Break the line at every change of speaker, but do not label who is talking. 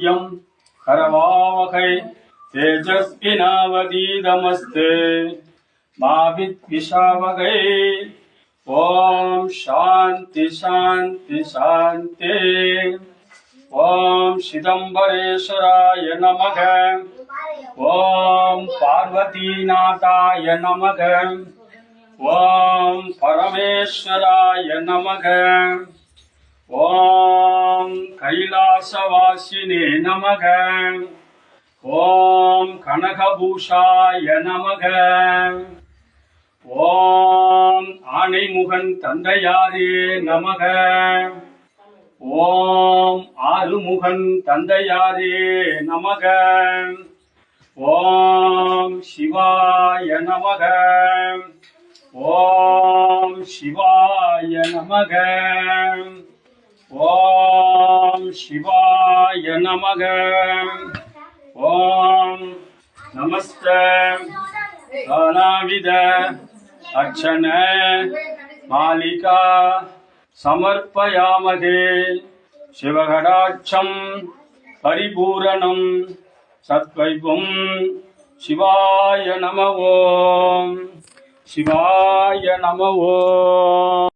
यं करवावहै तेजस्विनावदीतमस्ते मा विद्विषावहै। ॐ शान्ति शान्ति शान्ति। ॐ चिदम्बरेश्वराय नमः। ॐ पार्वतीनाथाय नमः। ॐ परमेश्वराय नमः। கைலாசவாசினே நமக. ஓம் கனகபூஷாய நமக. ஓம் ஆணைமுகன் தந்தையாரே நமக. ஓம் ஆறுமுகன் தந்தையாரே நமக. ஓம் சிவாய நமக. ஓம் சிவாய நமக. ஓம் शिवाय नमः ॐ नमस्त नानाविध अक्षण मालिका समर्पयामहे शिवघटाक्षं परिपूरणं सद्वैभुं शिवाय नम ॐ शिवाय नम ॐ